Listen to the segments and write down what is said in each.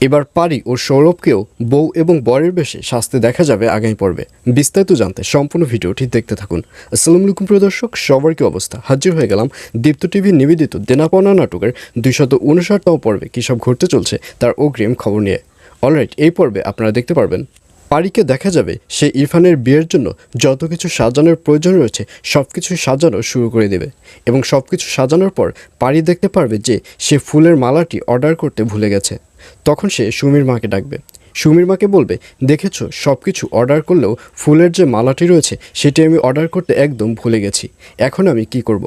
এবার পারি ও সৌরভকেও বউ এবং বরের বেশে শাস্তি দেখা যাবে আগামী পর্বে। বিস্তারিত জানতে সম্পূর্ণ ভিডিওটি দেখতে থাকুন। আসসালামু আলাইকুম, প্রিয় দর্শক। সবার কি অবস্থা? হাজির হয়ে গেলাম দীপ্ত টিভি নিবেদিত দেনাপনা নাটকের দুইশত উনষাটতম পর্বে। কী সব ঘটতে চলছে তার অগ্রিম খবর নিয়ে। অলরাইট এই পর্বে আপনারা দেখতে পারবেন, পারিকে দেখা যাবে সে ইরফানের বিয়ের জন্য যত কিছু সাজানোর প্রয়োজন রয়েছে সব কিছু সাজানো শুরু করে দেবে। এবং সব কিছু সাজানোর পর পারি দেখতে পারবে যে সে ফুলের মালাটি অর্ডার করতে ভুলে গেছে। তখন সে সুমির মাকে ডাকবে। সুমির মাকে বলবে, দেখেছ সব কিছু অর্ডার করলেও ফুলের যে মালাটি রয়েছে, সেটি আমি অর্ডার করতে একদম ভুলে গেছি। এখন আমি কি করব।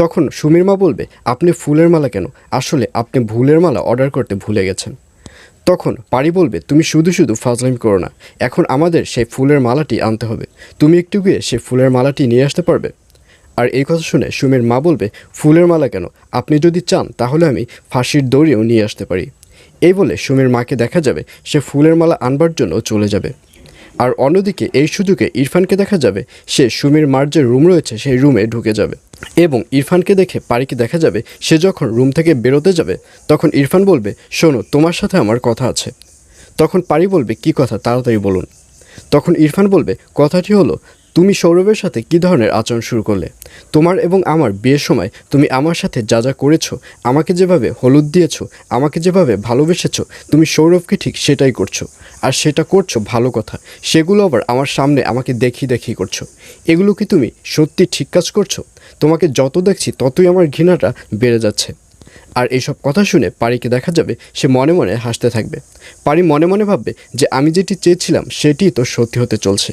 তখন সুমির মা বলবে, আপনি ফুলের মালা কেন? আসলে আপনি ভুলের মালা অর্ডার করতে ভুলে গেছেন। তখন পারি বলবে, তুমি শুধু শুধু ফাজলামি করো না, এখন আমাদের সেই ফুলের মালাটি আনতে হবে। তুমি একটু গিয়ে সেই ফুলের মালাটি নিয়ে আসতে পারবে? আর এই কথা শুনে সুমির মা বলবে, ফুলের মালা কেন? আপনি যদি চান, তাহলে আমি ফাঁসির দড়িও নিয়ে আসতে পারি। এই বলে সুমির মাকে দেখা যাবে, সে ফুলের মালা আনবার জন্য চলে যাবে। আর অন্যদিকে এই সুযোগে ইরফানকে দেখা যাবে, সে সুমির মার যে রুম রয়েছে সেই রুমে ঢুকে যাবে। এবং ইরফানকে দেখে পারিকে দেখা যাবে, সে যখন রুম থেকে বেরোতে যাবে, তখন ইরফান বলবে, শোনো, তোমার সাথে আমার কথা আছে। তখন পারি বলবে, কি কথা? তাড়াতাড়ি বলুন। তখন ইরফান বলবে, কথাটি হলো তুমি সৌরভের সাথে কী ধরনের আচরণ শুরু করলে? তোমার এবং আমার বিয়ের সময় তুমি আমার সাথে যা যা করেছ, আমাকে যেভাবে হলুদ দিয়েছ, আমাকে যেভাবে ভালোবেসেছো, তুমি সৌরভকে ঠিক সেটাই করছ। আর সেটা করছ ভালো কথা, সেগুলো আবার আমার সামনে আমাকে দেখি দেখি করছ। এগুলো কি তুমি সত্যি ঠিক কাজ করছ? তোমাকে যত দেখছি ততই আমার ঘৃণাটা বেড়ে যাচ্ছে। আর এইসব কথা শুনে পারিকে দেখা যাবে সে মনে মনে হাসতে থাকবে। পারি মনে মনে ভাববে যে আমি যেটি চেয়েছিলাম সেটিই তো সত্যি হতে চলছে।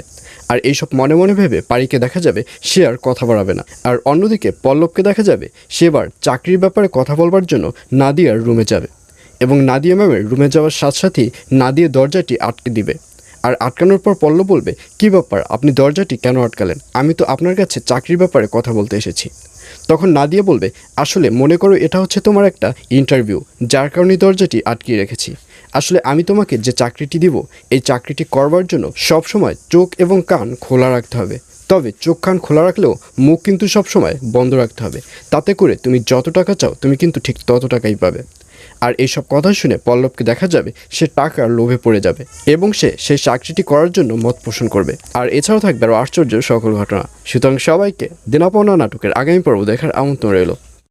আর এইসব মনে মনে ভেবে পারিকে দেখা যাবে সে আর কথা বাড়াবে না। আর অন্যদিকে পল্লবকে দেখা যাবে সেবার চাকরির ব্যাপারে কথা বলবার জন্য নাদিয়ার রুমে যাবে। এবং নাদিয়া ম্যামের রুমে যাওয়ার সাথে সাথেই নাদিয়া দরজাটি আটকে দিবে। আর আটকানোর পর পল্লব বলবে, কী ব্যাপার? আপনি দরজাটি কেন আটকালেন? আমি তো আপনার কাছে চাকরির ব্যাপারে কথা বলতে এসেছি। তখন নাদিয়া বলবে, আসলে মনে করো এটা হচ্ছে তোমার একটা ইন্টারভিউ যার কারণে দরজাটি আটকিয়ে রেখেছি। আসলে আমি তোমাকে যে চাকরিটি দিব, এই চাকরিটি করবার জন্য সবসময় চোখ এবং কান খোলা রাখতে হবে। তবে চোখ কান খোলা রাখলেও মুখ কিন্তু সবসময় বন্ধ রাখতে হবে। তাতে করে তুমি যত টাকা চাও, তুমি কিন্তু ঠিক তত টাকাই পাবে। আর এইসব কথা শুনে পল্লবকে দেখা যাবে সে টাকার লোভে পড়ে যাবে এবং সে সেই চাকরিটি করার জন্য মত পোষণ করবে। আর এছাড়াও থাকবে আরও আশ্চর্য সকল ঘটনা। সুতরাং সবাইকে দিনাপনা নাটকের আগামী পর্ব দেখার আমন্ত্রণ রইল।